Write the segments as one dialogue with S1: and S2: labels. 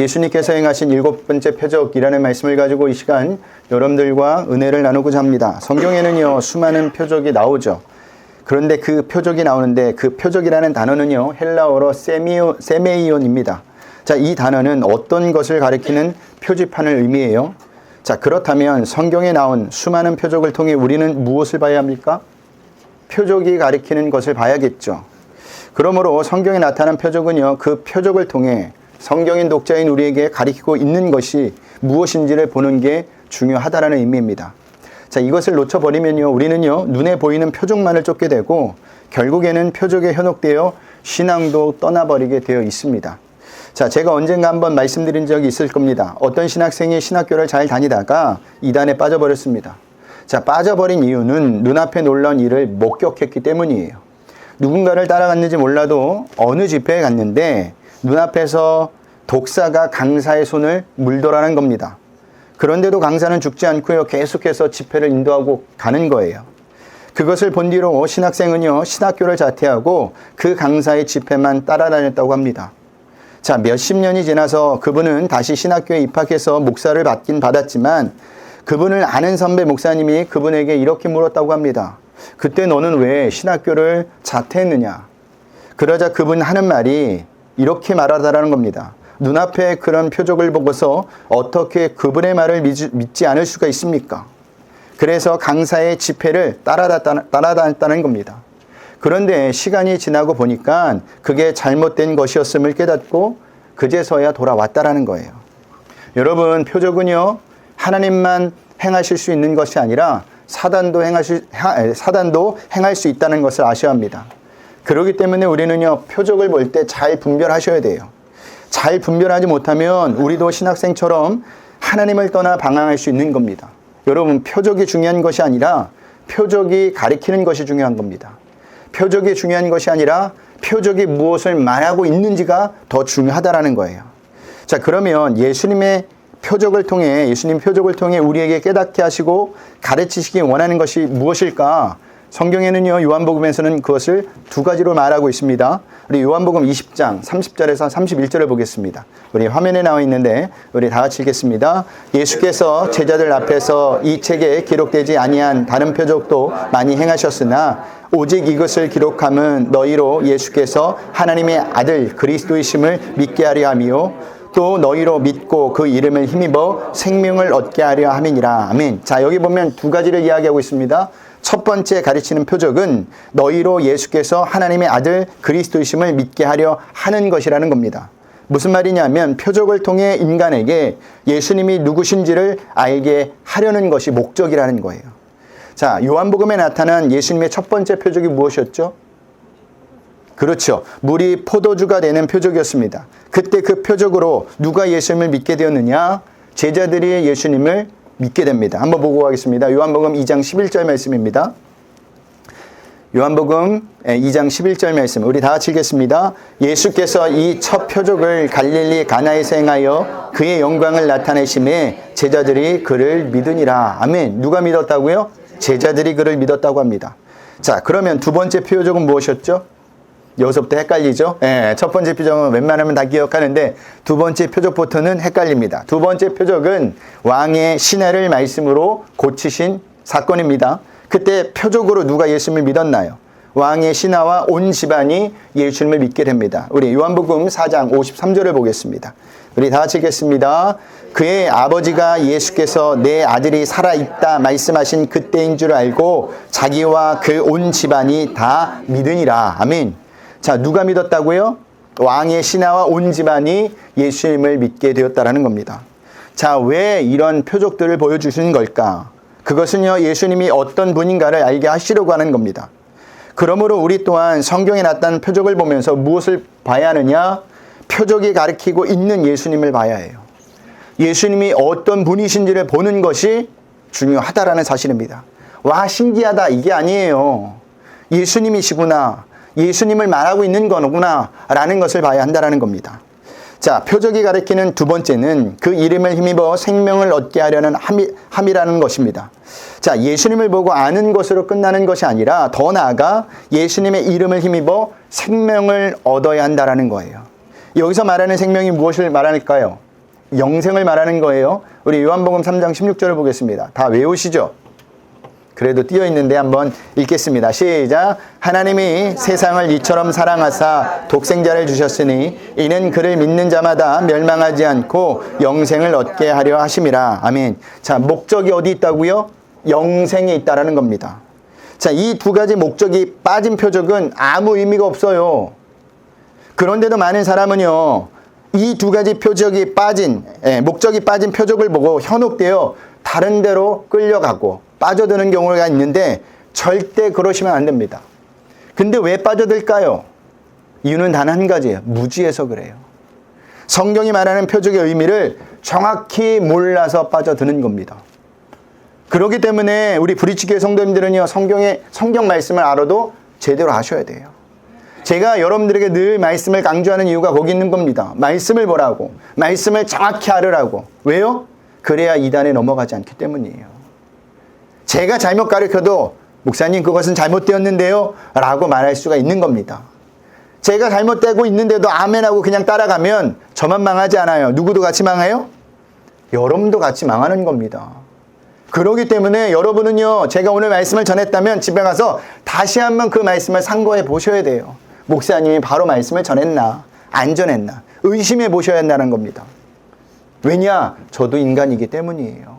S1: 예수님께서 행하신 일곱 번째 표적이라는 말씀을 가지고 이 시간 여러분들과 은혜를 나누고자 합니다. 성경에는요, 수많은 표적이 나오죠. 그런데 그 표적이 나오는데 그 표적이라는 단어는요, 헬라어로 세미오, 세메이온입니다. 자, 이 단어는 어떤 것을 가리키는 표지판을 의미해요? 자, 그렇다면 성경에 나온 수많은 표적을 통해 우리는 무엇을 봐야 합니까? 표적이 가리키는 것을 봐야겠죠. 그러므로 성경에 나타난 표적은요, 그 표적을 통해 성경인 독자인 우리에게 가리키고 있는 것이 무엇인지를 보는 게 중요하다라는 의미입니다. 자, 이것을 놓쳐버리면요, 우리는요, 눈에 보이는 표적만을 쫓게 되고, 결국에는 표적에 현혹되어 신앙도 떠나버리게 되어 있습니다. 자, 제가 언젠가 한번 말씀드린 적이 있을 겁니다. 어떤 신학생이 신학교를 잘 다니다가 이단에 빠져버렸습니다. 자, 빠져버린 이유는 눈앞에 놀라운 일을 목격했기 때문이에요. 누군가를 따라갔는지 몰라도 어느 집회에 갔는데 눈앞에서 독사가 강사의 손을 물더라는 겁니다. 그런데도 강사는 죽지 않고요. 계속해서 집회를 인도하고 가는 거예요. 그것을 본 뒤로 신학생은요, 신학교를 자퇴하고 그 강사의 집회만 따라다녔다고 합니다. 자, 몇십 년이 지나서 그분은 다시 신학교에 입학해서 목사를 받긴 받았지만 그분을 아는 선배 목사님이 그분에게 이렇게 물었다고 합니다. 그때 너는 왜 신학교를 자퇴했느냐? 그러자 그분 하는 말이 이렇게 말하다라는 겁니다. 눈앞에 그런 표적을 보고서 어떻게 그분의 말을 믿지 않을 수가 있습니까? 그래서 강사의 집회를 따라다녔다는 겁니다. 그런데 시간이 지나고 보니까 그게 잘못된 것이었음을 깨닫고 그제서야 돌아왔다라는 거예요. 여러분, 표적은요, 하나님만 행하실 수 있는 것이 아니라 사단도 행하실, 사단도 행할 수 있다는 것을 아셔야 합니다. 그렇기 때문에 우리는요, 표적을 볼 때 잘 분별하셔야 돼요. 잘 분별하지 못하면 우리도 신학생처럼 하나님을 떠나 방황할 수 있는 겁니다. 여러분, 표적이 중요한 것이 아니라 표적이 가리키는 것이 중요한 겁니다. 표적이 중요한 것이 아니라 표적이 무엇을 말하고 있는지가 더 중요하다라는 거예요. 자, 그러면 예수님의 표적을 통해 예수님 표적을 통해 우리에게 깨닫게 하시고 가르치시기 원하는 것이 무엇일까? 성경에는요, 요한복음에서는 그것을 두 가지로 말하고 있습니다. 우리 요한복음 20장 30절에서 31절을 보겠습니다. 우리 화면에 나와 있는데 우리 다 같이 읽겠습니다. 예수께서 제자들 앞에서 이 책에 기록되지 아니한 다른 표적도 많이 행하셨으나 오직 이것을 기록함은 너희로 예수께서 하나님의 아들 그리스도이심을 믿게 하려 함이요 또 너희로 믿고 그 이름을 힘입어 생명을 얻게 하려 함이니라. 아멘. 자, 여기 보면 두 가지를 이야기하고 있습니다. 첫 번째 가르치는 표적은 너희로 예수께서 하나님의 아들 그리스도이심을 믿게 하려 하는 것이라는 겁니다. 무슨 말이냐면 표적을 통해 인간에게 예수님이 누구신지를 알게 하려는 것이 목적이라는 거예요. 자, 요한복음에 나타난 예수님의 첫 번째 표적이 무엇이었죠? 그렇죠. 물이 포도주가 되는 표적이었습니다. 그때 그 표적으로 누가 예수님을 믿게 되었느냐? 제자들이 예수님을 믿게 됩니다. 한번 보고 가겠습니다. 요한복음 2장 11절 말씀입니다. 요한복음 2장 11절 말씀 우리 다 같이 읽겠습니다. 예수께서 이 첫 표적을 갈릴리 가나에서 행하여 그의 영광을 나타내심에 제자들이 그를 믿으니라. 아멘. 누가 믿었다고요? 제자들이 그를 믿었다고 합니다. 자, 그러면 두 번째 표적은 무엇이었죠? 여기서부터 헷갈리죠? 예, 첫 번째 표적은 웬만하면 다 기억하는데 두 번째 표적부터는 헷갈립니다. 두 번째 표적은 왕의 신하를 말씀으로 고치신 사건입니다. 그때 표적으로 누가 예수님을 믿었나요? 왕의 신하와 온 집안이 예수님을 믿게 됩니다. 우리 요한복음 4장 53절을 보겠습니다. 우리 다 같이 읽겠습니다. 그의 아버지가 예수께서 내 아들이 살아있다 말씀하신 그때인 줄 알고 자기와 그 온 집안이 다 믿으니라. 아멘. 자, 누가 믿었다고요? 왕의 신하와 온 집안이 예수님을 믿게 되었다라는 겁니다. 자, 왜 이런 표적들을 보여주시는 걸까? 그것은요, 예수님이 어떤 분인가를 알게 하시려고 하는 겁니다. 그러므로 우리 또한 성경에 나타난 표적을 보면서 무엇을 봐야 하느냐? 표적이 가리키고 있는 예수님을 봐야 해요. 예수님이 어떤 분이신지를 보는 것이 중요하다라는 사실입니다. 와, 신기하다. 이게 아니에요. 예수님이시구나. 예수님을 말하고 있는 거구나 라는 것을 봐야 한다는 겁니다. 자, 표적이 가리키는 두 번째는 그 이름을 힘입어 생명을 얻게 하려는 함이, 함이 라는 것입니다. 자, 예수님을 보고 아는 것으로 끝나는 것이 아니라 더 나아가 예수님의 이름을 힘입어 생명을 얻어야 한다라는 거예요. 여기서 말하는 생명이 무엇을 말할까요? 영생을 말하는 거예요. 우리 요한복음 3장 16절을 보겠습니다. 다 외우시죠? 그래도 띄어 있는데 한번 읽겠습니다. 시작. 하나님이 세상을 이처럼 사랑하사 독생자를 주셨으니 이는 그를 믿는 자마다 멸망하지 않고 영생을 얻게 하려 하심이라. 아멘. 자, 목적이 어디 있다고요? 영생에 있다라는 겁니다. 자, 이 두 가지 목적이 빠진 표적은 아무 의미가 없어요. 그런데도 많은 사람은요, 이 두 가지 표적이 빠진, 예, 목적이 빠진 표적을 보고 현혹되어 다른 데로 끌려가고 빠져드는 경우가 있는데 절대 그러시면 안 됩니다. 근데 왜 빠져들까요? 이유는 단 한 가지예요. 무지해서 그래요. 성경이 말하는 표적의 의미를 정확히 몰라서 빠져드는 겁니다. 그렇기 때문에 우리 브리치교회 성도님들은요, 성경의, 성경 말씀을 알아도 제대로 하셔야 돼요. 제가 여러분들에게 늘 말씀을 강조하는 이유가 거기 있는 겁니다. 말씀을 보라고. 말씀을 정확히 알으라고. 왜요? 그래야 이단에 넘어가지 않기 때문이에요. 제가 잘못 가르쳐도 목사님 그것은 잘못되었는데요. 라고 말할 수가 있는 겁니다. 제가 잘못되고 있는데도 아멘하고 그냥 따라가면 저만 망하지 않아요. 누구도 같이 망해요? 여러분도 같이 망하는 겁니다. 그러기 때문에 여러분은요, 제가 오늘 말씀을 전했다면 집에 가서 다시 한번 그 말씀을 상고해 보셔야 돼요. 목사님이 바로 말씀을 전했나, 안 전했나, 의심해 보셔야 한다는 겁니다. 왜냐? 저도 인간이기 때문이에요.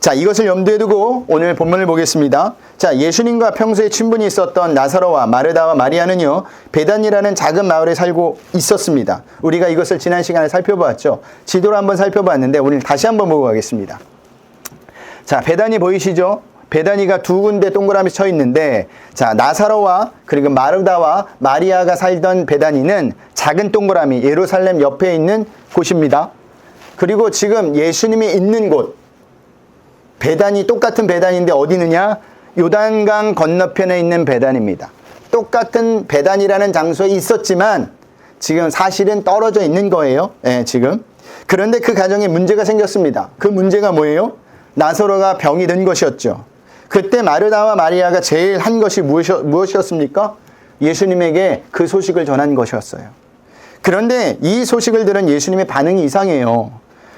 S1: 자, 이것을 염두에 두고 오늘 본문을 보겠습니다. 자, 예수님과 평소에 친분이 있었던 나사로와 마르다와 마리아는요, 베단이라는 작은 마을에 살고 있었습니다. 우리가 이것을 지난 시간에 살펴보았죠. 지도를 한번 살펴봤는데 오늘 다시 한번 보고 가겠습니다. 자, 베단이 보이시죠? 베단이가 두 군데 동그라미 쳐 있는데, 자, 나사로와 그리고 마르다와 마리아가 살던 베단이는 작은 동그라미, 예루살렘 옆에 있는 곳입니다. 그리고 지금 예수님이 있는 곳, 배단이 똑같은 배단인데 어디 있느냐? 요단강 건너편에 있는 배단입니다. 똑같은 배단이라는 장소에 있었지만 지금 사실은 떨어져 있는 거예요. 예, 지금. 그런데 그 가정에 문제가 생겼습니다. 그 문제가 뭐예요? 나사로가 병이 든 것이었죠. 그때 마르다와 마리아가 제일 한 것이 무엇이었습니까? 예수님에게 그 소식을 전한 것이었어요. 그런데 이 소식을 들은 예수님의 반응이 이상해요.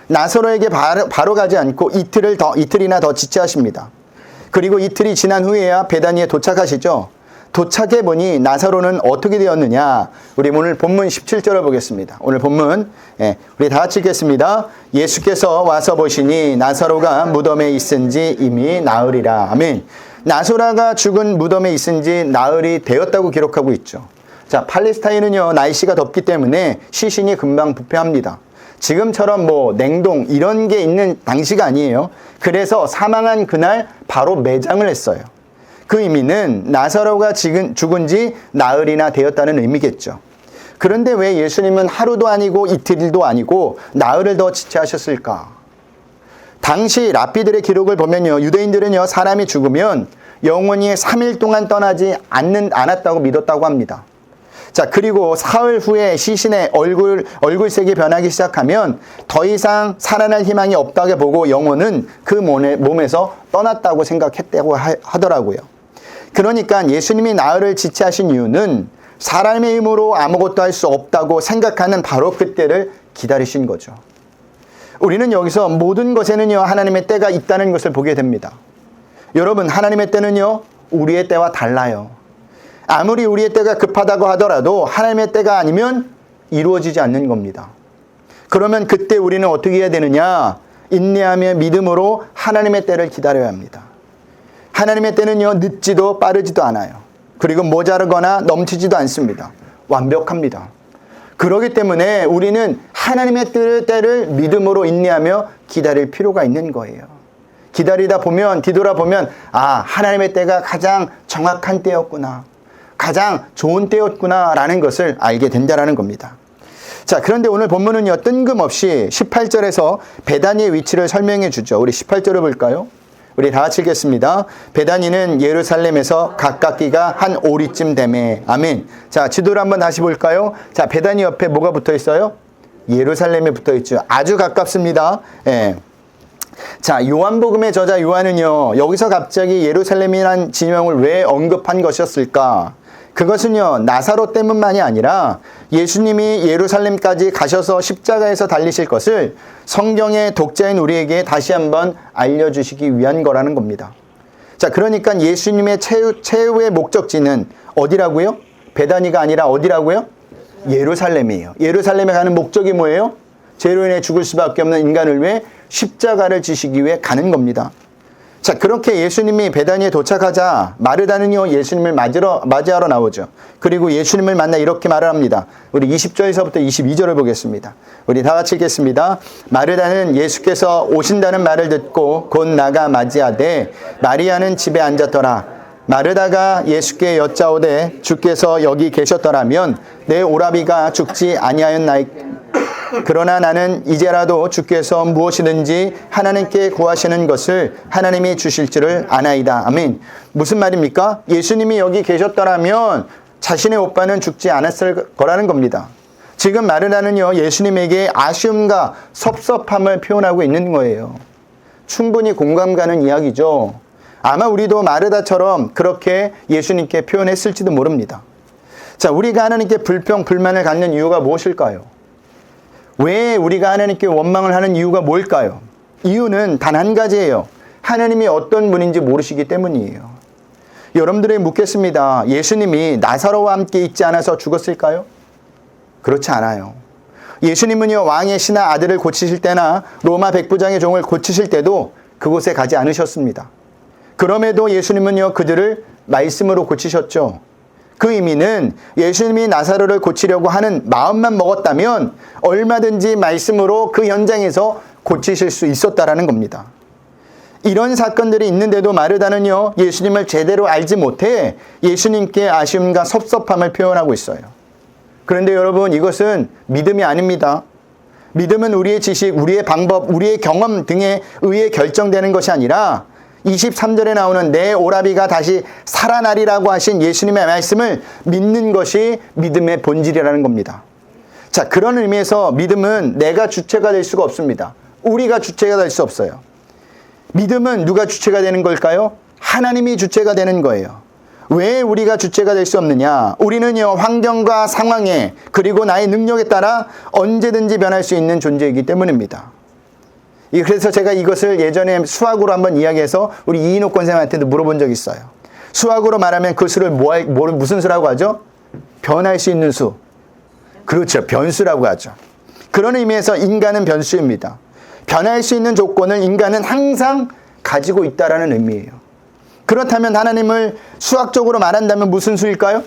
S1: 나사로에게 바로, 바로 가지 않고 이틀을 더 이틀이나 더 지체하십니다. 그리고 이틀이 지난 후에야 베다니에 도착하시죠. 도착해 보니 나사로는 어떻게 되었느냐? 우리 오늘 본문 17절을 보겠습니다. 오늘 본문 예, 우리 다 같이 읽겠습니다. 예수께서 와서 보시니 나사로가 무덤에 있은지 이미 나으리라. 아멘. 나소라가 죽은 무덤에 있은지 나흘이 되었다고 기록하고 있죠. 자, 팔레스타인은요, 날씨가 덥기 때문에 시신이 금방 부패합니다. 지금처럼 뭐 냉동 이런 게 있는 당시가 아니에요. 그래서 사망한 그날 바로 매장을 했어요. 그 의미는 나사로가 지금 죽은 지 나흘이나 되었다는 의미겠죠. 그런데 왜 예수님은 하루도 아니고 이틀도 아니고 나흘을 더 지체하셨을까? 당시 랍비들의 기록을 보면요. 유대인들은요. 사람이 죽으면 영원히 3일 동안 떠나지 않는, 않았다고 믿었다고 합니다. 자, 그리고 사흘 후에 시신의 얼굴, 얼굴색이 변하기 시작하면 더 이상 살아날 희망이 없다고 보고 영혼은 그 몸에, 몸에서 떠났다고 생각했다고 하더라고요. 그러니까 예수님이 나흘을 지체하신 이유는 사람의 힘으로 아무것도 할 수 없다고 생각하는 바로 그때를 기다리신 거죠. 우리는 여기서 모든 것에는요, 하나님의 때가 있다는 것을 보게 됩니다. 여러분, 하나님의 때는요, 우리의 때와 달라요. 아무리 우리의 때가 급하다고 하더라도 하나님의 때가 아니면 이루어지지 않는 겁니다. 그러면 그때 우리는 어떻게 해야 되느냐? 인내하며 믿음으로 하나님의 때를 기다려야 합니다. 하나님의 때는요, 늦지도 빠르지도 않아요. 그리고 모자르거나 넘치지도 않습니다. 완벽합니다. 그러기 때문에 우리는 하나님의 때를 믿음으로 인내하며 기다릴 필요가 있는 거예요. 기다리다 보면, 뒤돌아보면, 아, 하나님의 때가 가장 정확한 때였구나. 가장 좋은 때였구나라는 것을 알게 된다라는 겁니다. 자, 그런데 오늘 본문은요, 뜬금없이 18절에서 배단위의 위치를 설명해 주죠. 우리 18절을 볼까요? 우리 다 같이 읽겠습니다. 베다니는 예루살렘에서 가깝기가 한 오리쯤 되매. 아멘. 자, 지도를 한번 다시 볼까요? 자, 베다니 옆에 뭐가 붙어 있어요? 예루살렘에 붙어 있죠. 아주 가깝습니다. 예. 자, 요한복음의 저자 요한은요, 여기서 갑자기 예루살렘이란 지명을 왜 언급한 것이었을까? 그것은요, 나사로 때문만이 아니라 예수님이 예루살렘까지 가셔서 십자가에서 달리실 것을 성경의 독자인 우리에게 다시 한번 알려주시기 위한 거라는 겁니다. 자, 그러니까 예수님의 최후, 최후의 목적지는 어디라고요? 베다니가 아니라 어디라고요? 예루살렘이에요. 예루살렘에 가는 목적이 뭐예요? 죄로 인해 죽을 수밖에 없는 인간을 위해 십자가를 지시기 위해 가는 겁니다. 자, 그렇게 예수님이 베다니에 도착하자 마르다는요, 예수님을 맞으러, 맞이하러 나오죠. 그리고 예수님을 만나 이렇게 말을 합니다. 우리 20절에서부터 22절을 보겠습니다. 우리 다 같이 읽겠습니다. 마르다는 예수께서 오신다는 말을 듣고 곧 나가 맞이하되 마리아는 집에 앉았더라. 마르다가 예수께 여짜오되 주께서 여기 계셨더라면 내 오라비가 죽지 아니하였나이 그러나 나는 이제라도 주께서 무엇이든지 하나님께 구하시는 것을 하나님이 주실 줄을 아나이다. 아멘. 무슨 말입니까? 예수님이 여기 계셨더라면 자신의 오빠는 죽지 않았을 거라는 겁니다. 지금 마르다는요, 예수님에게 아쉬움과 섭섭함을 표현하고 있는 거예요. 충분히 공감 가는 이야기죠. 아마 우리도 마르다처럼 그렇게 예수님께 표현했을지도 모릅니다. 자, 우리가 하나님께 불평, 불만을 갖는 이유가 무엇일까요? 왜 우리가 하나님께 원망을 하는 이유가 뭘까요? 이유는 단 한 가지예요. 하나님이 어떤 분인지 모르시기 때문이에요. 여러분들에게 묻겠습니다. 예수님이 나사로와 함께 있지 않아서 죽었을까요? 그렇지 않아요. 예수님은요, 왕의 신하 아들을 고치실 때나 로마 백부장의 종을 고치실 때도 그곳에 가지 않으셨습니다. 그럼에도 예수님은요, 그들을 말씀으로 고치셨죠. 그 의미는 예수님이 나사로를 고치려고 하는 마음만 먹었다면 얼마든지 말씀으로 그 현장에서 고치실 수 있었다라는 겁니다. 이런 사건들이 있는데도 마르다는요, 예수님을 제대로 알지 못해 예수님께 아쉬움과 섭섭함을 표현하고 있어요. 그런데 여러분, 이것은 믿음이 아닙니다. 믿음은 우리의 지식, 우리의 방법, 우리의 경험 등에 의해 결정되는 것이 아니라 23절에 나오는 내 오라비가 다시 살아나리라고 하신 예수님의 말씀을 믿는 것이 믿음의 본질이라는 겁니다. 자, 그런 의미에서 믿음은 내가 주체가 될 수가 없습니다. 우리가 주체가 될 수 없어요. 믿음은 누가 주체가 되는 걸까요? 하나님이 주체가 되는 거예요. 왜 우리가 주체가 될 수 없느냐? 우리는요, 환경과 상황에, 그리고 나의 능력에 따라 언제든지 변할 수 있는 존재이기 때문입니다. 그래서 제가 이것을 예전에 수학으로 한번 이야기해서 우리 이인호 권생한테도 물어본 적이 있어요. 수학으로 말하면 그 수를 뭐, 뭐, 무슨 수라고 하죠? 변할 수 있는 수. 그렇죠. 변수라고 하죠. 그런 의미에서 인간은 변수입니다. 변할 수 있는 조건을 인간은 항상 가지고 있다라는 의미예요. 그렇다면 하나님을 수학적으로 말한다면 무슨 수일까요?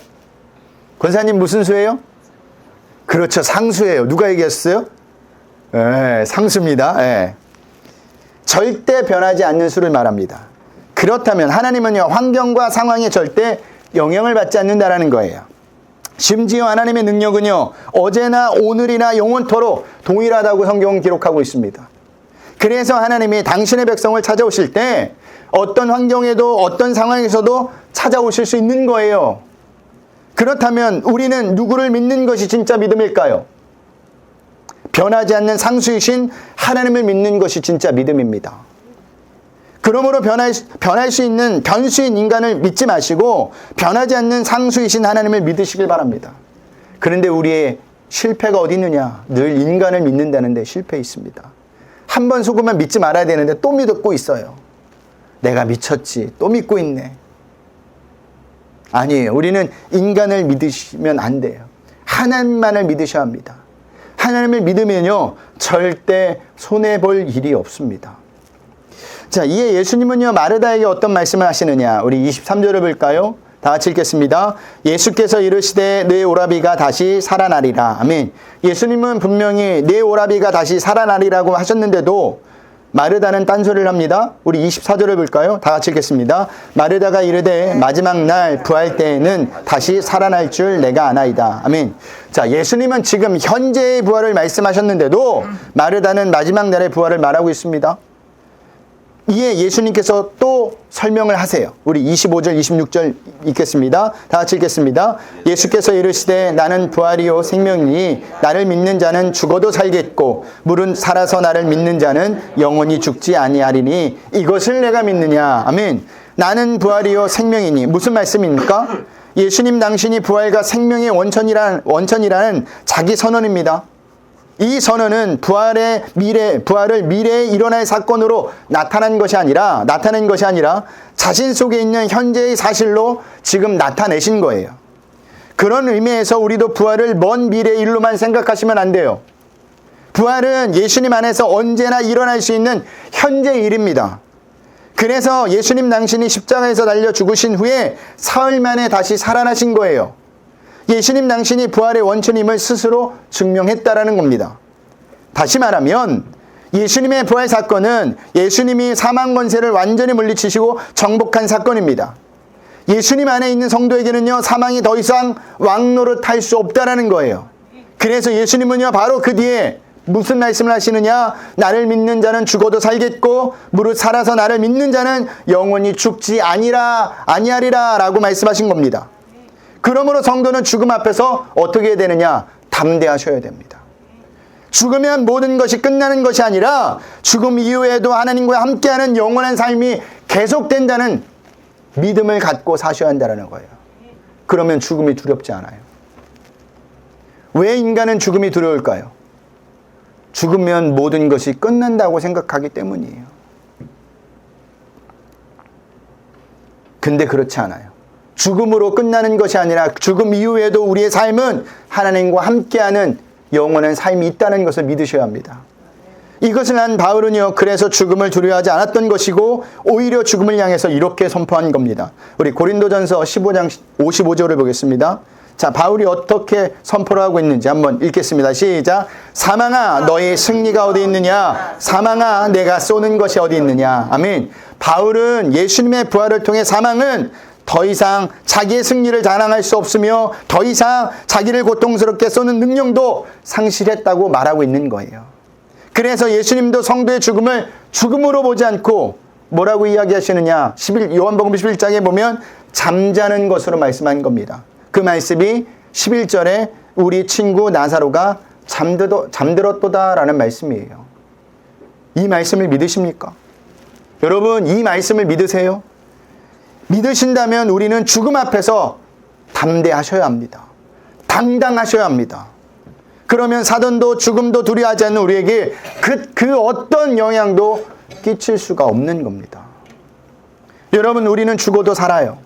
S1: 권사님 무슨 수예요? 그렇죠. 상수예요. 누가 얘기했어요? 예, 상수입니다. 예. 절대 변하지 않는 수를 말합니다. 그렇다면 하나님은요, 환경과 상황에 절대 영향을 받지 않는다라는 거예요. 심지어 하나님의 능력은요, 어제나 오늘이나 영원토록 동일하다고 성경은 기록하고 있습니다. 그래서 하나님이 당신의 백성을 찾아오실 때 어떤 환경에도 어떤 상황에서도 찾아오실 수 있는 거예요. 그렇다면 우리는 누구를 믿는 것이 진짜 믿음일까요? 변하지 않는 상수이신 하나님을 믿는 것이 진짜 믿음입니다. 그러므로 변할, 변할 수 있는 변수인 인간을 믿지 마시고 변하지 않는 상수이신 하나님을 믿으시길 바랍니다. 그런데 우리의 실패가 어디 있느냐? 늘 인간을 믿는다는데 실패 있습니다. 한 번 속으면 믿지 말아야 되는데 또 믿고 있어요. 내가 미쳤지. 또 믿고 있네. 아니에요. 우리는 인간을 믿으시면 안 돼요. 하나님만을 믿으셔야 합니다. 하나님을 믿으면요, 절대 손해볼 일이 없습니다. 자, 이에 예수님은요, 마르다에게 어떤 말씀을 하시느냐. 우리 23절을 볼까요? 다 같이 읽겠습니다. 예수께서 이르시되 내 오라비가 다시 살아나리라. 아멘. 예수님은 분명히 내 오라비가 다시 살아나리라고 하셨는데도 마르다는 딴소리를 합니다. 우리 24절을 볼까요? 다 같이 읽겠습니다. 마르다가 이르되 마지막 날 부활 때에는 다시 살아날 줄 내가 아나이다. 아멘. 자, 예수님은 지금 현재의 부활을 말씀하셨는데도 마르다는 마지막 날의 부활을 말하고 있습니다. 이에 예수님께서 또 설명을 하세요. 우리 25절, 26절 읽겠습니다. 다 같이 읽겠습니다. 예수께서 이르시되 나는 부활이요 생명이니 나를 믿는 자는 죽어도 살겠고 물은 살아서 나를 믿는 자는 영원히 죽지 아니하리니 이것을 내가 믿느냐. 아멘. 나는 부활이요 생명이니 무슨 말씀입니까? 예수님 당신이 부활과 생명의 원천이라는, 원천이라는 자기 선언입니다. 이 선언은 부활의 미래, 부활을 미래에 일어날 사건으로 나타난 것이 아니라, 나타낸 것이 아니라 자신 속에 있는 현재의 사실로 지금 나타내신 거예요. 그런 의미에서 우리도 부활을 먼 미래 일로만 생각하시면 안 돼요. 부활은 예수님 안에서 언제나 일어날 수 있는 현재 일입니다. 그래서 예수님 당신이 십자가에서 달려 죽으신 후에 사흘 만에 다시 살아나신 거예요. 예수님 당신이 부활의 원천임을 스스로 증명했다라는 겁니다. 다시 말하면 예수님의 부활 사건은 예수님이 사망 권세를 완전히 물리치시고 정복한 사건입니다. 예수님 안에 있는 성도에게는요 사망이 더 이상 왕노릇 할 수 없다라는 거예요. 그래서 예수님은요 바로 그 뒤에 무슨 말씀을 하시느냐? 나를 믿는 자는 죽어도 살겠고 무릇 살아서 나를 믿는 자는 영원히 죽지 아니라 아니하리라 라고 말씀하신 겁니다. 그러므로 성도는 죽음 앞에서 어떻게 되느냐? 담대하셔야 됩니다. 죽으면 모든 것이 끝나는 것이 아니라 죽음 이후에도 하나님과 함께하는 영원한 삶이 계속된다는 믿음을 갖고 사셔야 한다는 거예요. 그러면 죽음이 두렵지 않아요. 왜 인간은 죽음이 두려울까요? 죽으면 모든 것이 끝난다고 생각하기 때문이에요. 근데 그렇지 않아요. 죽음으로 끝나는 것이 아니라 죽음 이후에도 우리의 삶은 하나님과 함께하는 영원한 삶이 있다는 것을 믿으셔야 합니다. 이것을 한 바울은요, 그래서 죽음을 두려워하지 않았던 것이고, 오히려 죽음을 향해서 이렇게 선포한 겁니다. 우리 고린도전서 15장 55절을 보겠습니다. 자, 바울이 어떻게 선포를 하고 있는지 한번 읽겠습니다. 시작. 사망아, 너의 승리가 어디 있느냐? 사망아, 내가 쏘는 것이 어디 있느냐? 아멘. 바울은 예수님의 부활을 통해 사망은 더 이상 자기의 승리를 자랑할 수 없으며 더 이상 자기를 고통스럽게 쏘는 능력도 상실했다고 말하고 있는 거예요. 그래서 예수님도 성도의 죽음을 죽음으로 보지 않고 뭐라고 이야기하시느냐? 11, 요한복음 11장에 보면 잠자는 것으로 말씀한 겁니다. 그 말씀이 11절에 우리 친구 나사로가 잠들어, 잠들었도다라는 말씀이에요. 이 말씀을 믿으십니까? 여러분, 이 말씀을 믿으세요? 믿으신다면 우리는 죽음 앞에서 담대하셔야 합니다. 당당하셔야 합니다. 그러면 사돈도 죽음도 두려워하지 않는 우리에게 그, 그 어떤 영향도 끼칠 수가 없는 겁니다. 여러분, 우리는 죽어도 살아요.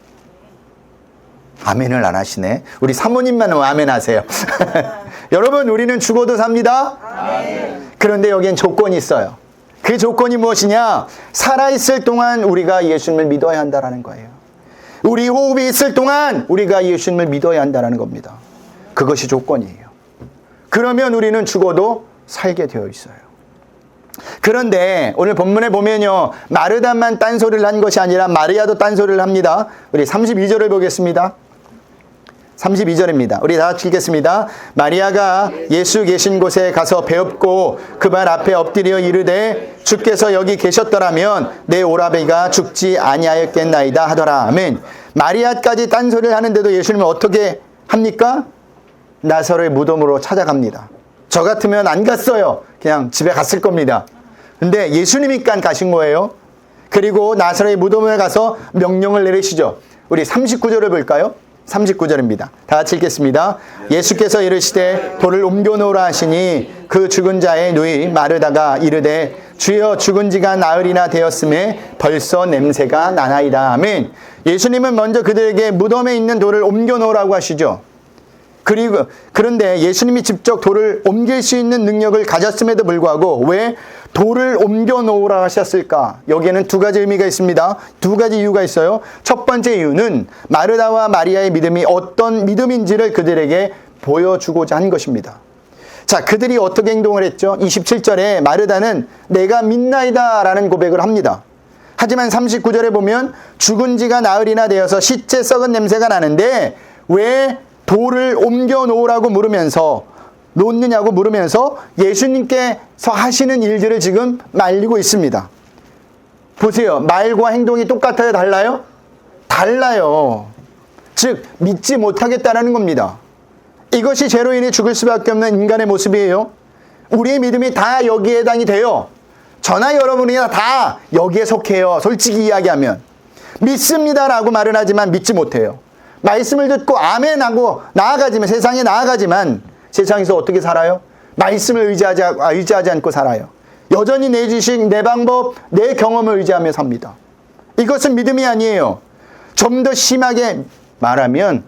S1: 아멘을 안 하시네. 우리 사모님만 아멘 하세요. 여러분, 우리는 죽어도 삽니다. 그런데 여기엔 조건이 있어요. 그 조건이 무엇이냐? 살아있을 동안 우리가 예수님을 믿어야 한다는 거예요. 우리 호흡이 있을 동안 우리가 예수님을 믿어야 한다는 겁니다. 그것이 조건이에요. 그러면 우리는 죽어도 살게 되어 있어요. 그런데 오늘 본문에 보면요. 마르다만 딴소리를 한 것이 아니라 마리아도 딴소리를 합니다. 우리 32절을 보겠습니다. 32절입니다. 우리 다 같이 읽겠습니다. 마리아가 예수 계신 곳에 가서 배웠고 그 발 앞에 엎드려 이르되 주께서 여기 계셨더라면 내 오라베가 죽지 아니하였겠나이다 하더라. 아멘. 마리아까지 딴소리를 하는데도 예수님은 어떻게 합니까? 나사로의 무덤으로 찾아갑니다. 저 같으면 안 갔어요. 그냥 집에 갔을 겁니다. 근데 예수님이니까 가신 거예요. 그리고 나사로의 무덤에 가서 명령을 내리시죠. 우리 39절을 볼까요? 39절입니다. 다 같이 읽겠습니다. 예수께서 이르시되 돌을 옮겨 놓으라 하시니 그 죽은 자의 누이 마르다가 이르되 주여 죽은 지가 나흘이나 되었음에 벌써 냄새가 나나이다. 아멘. 예수님은 먼저 그들에게 무덤에 있는 돌을 옮겨 놓으라고 하시죠. 그리고 그런데 예수님이 직접 돌을 옮길 수 있는 능력을 가졌음에도 불구하고 왜 돌을 옮겨 놓으라 하셨을까? 여기에는 두 가지 의미가 있습니다. 두 가지 이유가 있어요. 첫 번째 이유는 마르다와 마리아의 믿음이 어떤 믿음인지를 그들에게 보여주고자 한 것입니다. 자, 그들이 어떻게 행동을 했죠? 27절에 마르다는 내가 믿나이다 라는 고백을 합니다. 하지만 39절에 보면 죽은 지가 나흘이나 되어서 시체 썩은 냄새가 나는데 왜 돌을 옮겨 놓으라고 물으면서 놓느냐고 물으면서 예수님께서 하시는 일들을 지금 말리고 있습니다. 보세요. 말과 행동이 똑같아요? 달라요? 달라요. 즉, 믿지 못하겠다는 겁니다. 이것이 죄로 인해 죽을 수밖에 없는 인간의 모습이에요. 우리의 믿음이 다 여기에 해당이 돼요. 저나 여러분이나 다 여기에 속해요. 솔직히 이야기하면. 믿습니다라고 말은 하지만 믿지 못해요. 말씀을 듣고 아멘하고 나아가지만 세상에 나아가지만 세상에서 어떻게 살아요? 말씀을 의지하지, 아, 의지하지 않고 살아요. 여전히 내 지식, 내 방법, 내 경험을 의지하며 삽니다. 이것은 믿음이 아니에요. 좀 더 심하게 말하면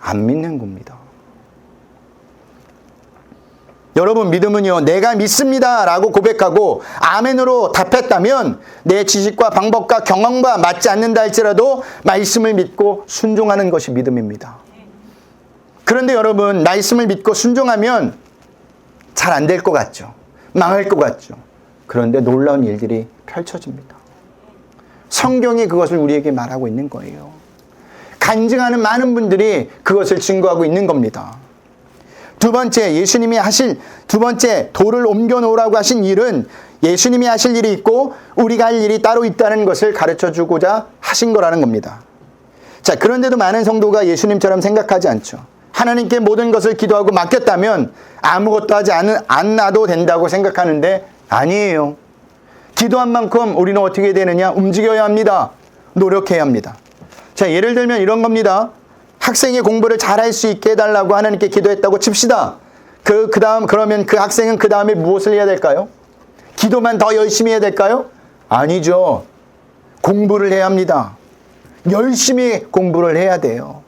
S1: 안 믿는 겁니다. 여러분 믿음은요 내가 믿습니다 라고 고백하고 아멘으로 답했다면 내 지식과 방법과 경험과 맞지 않는다 할지라도 말씀을 믿고 순종하는 것이 믿음입니다 그런데 여러분 말씀을 믿고 순종하면 잘 안 될 것 같죠? 망할 것 같죠? 그런데 놀라운 일들이 펼쳐집니다. 성경이 그것을 우리에게 말하고 있는 거예요. 간증하는 많은 분들이 그것을 증거하고 있는 겁니다. 두 번째, 예수님이 하실, 두 번째, 돌을 옮겨 놓으라고 하신 일은 예수님이 하실 일이 있고 우리가 할 일이 따로 있다는 것을 가르쳐 주고자 하신 거라는 겁니다. 자, 그런데도 많은 성도가 예수님처럼 생각하지 않죠. 하나님께 모든 것을 기도하고 맡겼다면 아무것도 하지 않, 않아도 된다고 생각하는데 아니에요. 기도한 만큼 우리는 어떻게 되느냐? 움직여야 합니다. 노력해야 합니다. 자, 예를 들면 이런 겁니다. 학생이 공부를 잘할 수 있게 해달라고 하나님께 기도했다고 칩시다. 그, 그 다음, 그러면 그 학생은 그 다음에 무엇을 해야 될까요? 기도만 더 열심히 해야 될까요? 아니죠. 공부를 해야 합니다. 열심히 공부를 해야 돼요.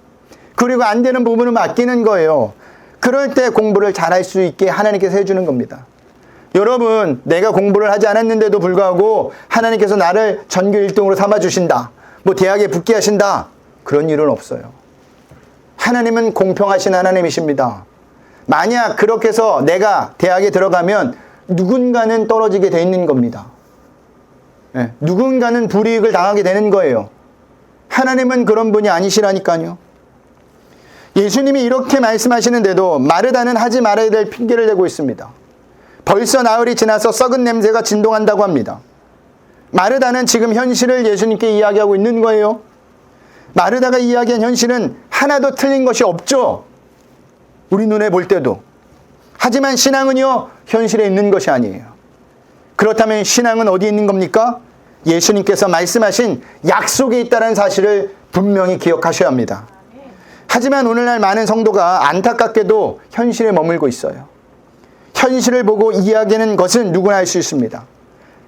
S1: 그리고 안 되는 부분을 맡기는 거예요. 그럴 때 공부를 잘할 수 있게 하나님께서 해주는 겁니다. 여러분, 내가 공부를 하지 않았는데도 불구하고 하나님께서 나를 전교 1등으로 삼아주신다. 뭐 대학에 붙게 하신다. 그런 일은 없어요. 하나님은 공평하신 하나님이십니다. 만약 그렇게 해서 내가 대학에 들어가면 누군가는 떨어지게 돼 있는 겁니다. 네, 누군가는 불이익을 당하게 되는 거예요. 하나님은 그런 분이 아니시라니까요. 예수님이 이렇게 말씀하시는데도 마르다는 하지 말아야 될 핑계를 대고 있습니다. 벌써 나흘이 지나서 썩은 냄새가 진동한다고 합니다. 마르다는 지금 현실을 예수님께 이야기하고 있는 거예요. 마르다가 이야기한 현실은 하나도 틀린 것이 없죠. 우리 눈에 볼 때도. 하지만 신앙은요, 현실에 있는 것이 아니에요. 그렇다면 신앙은 어디 있는 겁니까? 예수님께서 말씀하신 약속에 있다는 사실을 분명히 기억하셔야 합니다. 하지만 오늘날 많은 성도가 안타깝게도 현실에 머물고 있어요. 현실을 보고 이야기하는 것은 누구나 할 수 있습니다.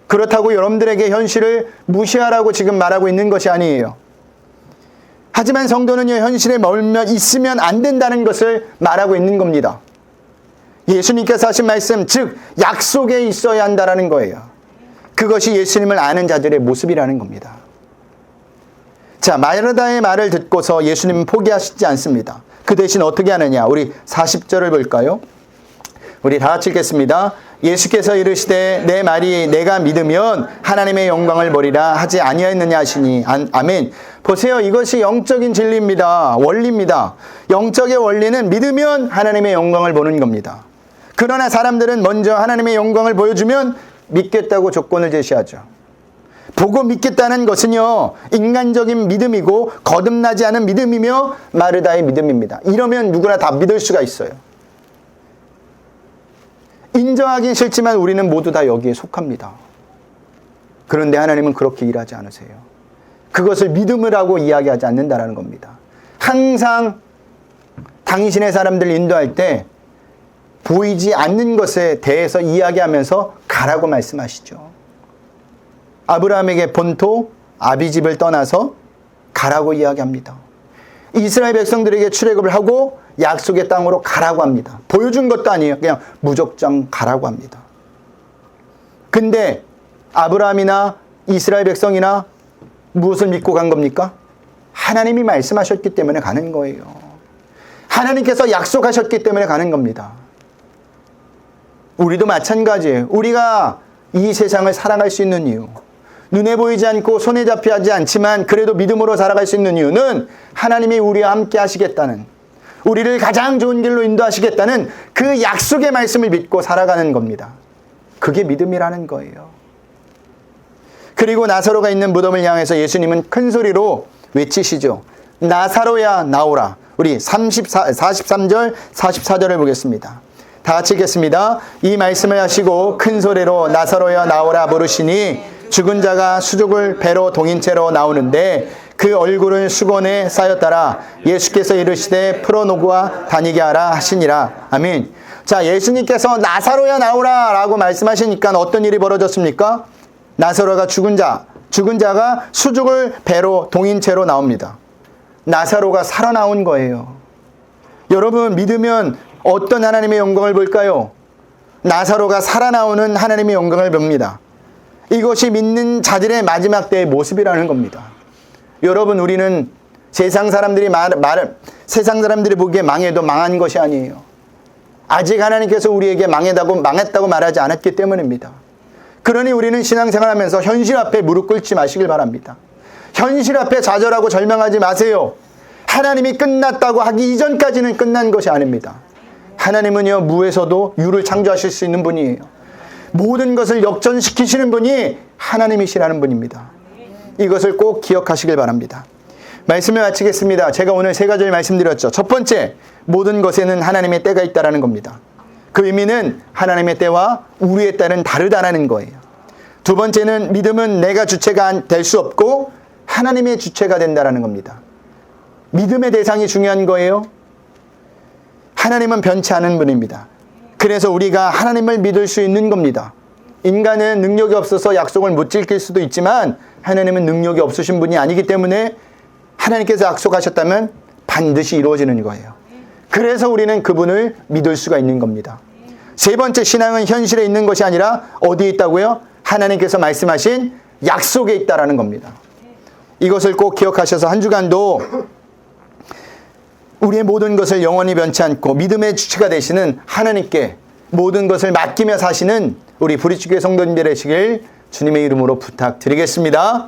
S1: 그렇다고 여러분들에게 현실을 무시하라고 지금 말하고 있는 것이 아니에요. 하지만 성도는요, 현실에 멀며 있으면 안 된다는 것을 말하고 있는 겁니다. 예수님께서 하신 말씀, 즉, 약속에 있어야 한다는 거예요. 그것이 예수님을 아는 자들의 모습이라는 겁니다. 자, 마르다의 말을 듣고서 예수님은 포기하시지 않습니다. 그 대신 어떻게 하느냐? 우리 40절을 볼까요? 우리 다 같이 읽겠습니다. 예수께서 이르시되 내 말이 내가 믿으면 하나님의 영광을 보리라 하지 아니하였느냐 하시니 아 멘. 보세요. 이것이 영적인 진리입니다. 원리입니다. 영적의 원리는 믿으면 하나님의 영광을 보는 겁니다. 그러나 사람들은 먼저 하나님의 영광을 보여주면 믿겠다고 조건을 제시하죠. 보고 믿겠다는 것은요, 인간적인 믿음이고 거듭나지 않은 믿음이며 마르다의 믿음입니다. 이러면 누구나 다 믿을 수가 있어요. 인정하긴 싫지만 우리는 모두 다 여기에 속합니다. 그런데 하나님은 그렇게 일하지 않으세요. 그것을 믿음이라고 이야기하지 않는다라는 겁니다. 항상 당신의 사람들 인도할 때 보이지 않는 것에 대해서 이야기하면서 가라고 말씀하시죠. 아브라함에게 본토 아비집을 떠나서 가라고 이야기합니다. 이스라엘 백성들에게 출애굽을 하고 약속의 땅으로 가라고 합니다. 보여준 것도 아니에요. 그냥 무적점 가라고 합니다. 근데 아브라함이나 이스라엘 백성이나 무엇을 믿고 간 겁니까? 하나님이 말씀하셨기 때문에 가는 거예요. 하나님께서 약속하셨기 때문에 가는 겁니다. 우리도 마찬가지예요. 우리가 이 세상을 살아갈 수 있는 이유. 눈에 보이지 않고 손에 잡히지 않지만 그래도 믿음으로 살아갈 수 있는 이유는 하나님이 우리와 함께 하시겠다는 우리를 가장 좋은 길로 인도하시겠다는 그 약속의 말씀을 믿고 살아가는 겁니다. 그게 믿음이라는 거예요. 그리고 나사로가 있는 무덤을 향해서 예수님은 큰 소리로 외치시죠. 나사로야 나오라. 우리 34, 43절, 44절을 보겠습니다. 다 같이 읽겠습니다. 이 말씀을 하시고 큰 소리로 나사로야 나오라 부르시니 죽은 자가 수족을 배로 동인 채로 나오는데 그 얼굴을 수건에 쌓였더라. 예수께서 이르시되 풀어놓고 다니게 하라 하시니라. 아멘. 자, 예수님께서 나사로야 나오라 라고 말씀하시니까 어떤 일이 벌어졌습니까? 나사로가 죽은 자, 죽은 자가 수죽을 배로 동인 채로 나옵니다. 나사로가 살아나온 거예요. 여러분 믿으면 어떤 하나님의 영광을 볼까요? 나사로가 살아나오는 하나님의 영광을 봅니다. 이것이 믿는 자들의 마지막 때의 모습이라는 겁니다. 여러분 우리는 세상 사람들이 말, 말 세상 사람들이 보기에 망해도 망한 것이 아니에요. 아직 하나님께서 우리에게 망했다고 망했다고 말하지 않았기 때문입니다. 그러니 우리는 신앙생활하면서 현실 앞에 무릎 꿇지 마시길 바랍니다. 현실 앞에 좌절하고 절망하지 마세요. 하나님이 끝났다고 하기 이전까지는 끝난 것이 아닙니다. 하나님은요 무에서도 유를 창조하실 수 있는 분이에요. 모든 것을 역전시키시는 분이 하나님이시라는 분입니다. 이것을 꼭 기억하시길 바랍니다. 말씀을 마치겠습니다. 제가 오늘 세 가지를 말씀드렸죠. 첫 번째, 모든 것에는 하나님의 때가 있다라는 겁니다. 그 의미는 하나님의 때와 우리의 때는 다르다라는 거예요. 두 번째는 믿음은 내가 주체가 될 수 없고 하나님의 주체가 된다라는 겁니다. 믿음의 대상이 중요한 거예요. 하나님은 변치 않은 분입니다. 그래서 우리가 하나님을 믿을 수 있는 겁니다. 인간은 능력이 없어서 약속을 못 지킬 수도 있지만 하나님은 능력이 없으신 분이 아니기 때문에 하나님께서 약속하셨다면 반드시 이루어지는 거예요. 그래서 우리는 그분을 믿을 수가 있는 겁니다. 세 번째 신앙은 현실에 있는 것이 아니라 어디에 있다고요? 하나님께서 말씀하신 약속에 있다라는 겁니다. 이것을 꼭 기억하셔서 한 주간도 우리의 모든 것을 영원히 변치 않고 믿음의 주체가 되시는 하나님께 모든 것을 맡기며 사시는 우리 부리치교회 성도님들 되시길 주님의 이름으로 부탁드리겠습니다.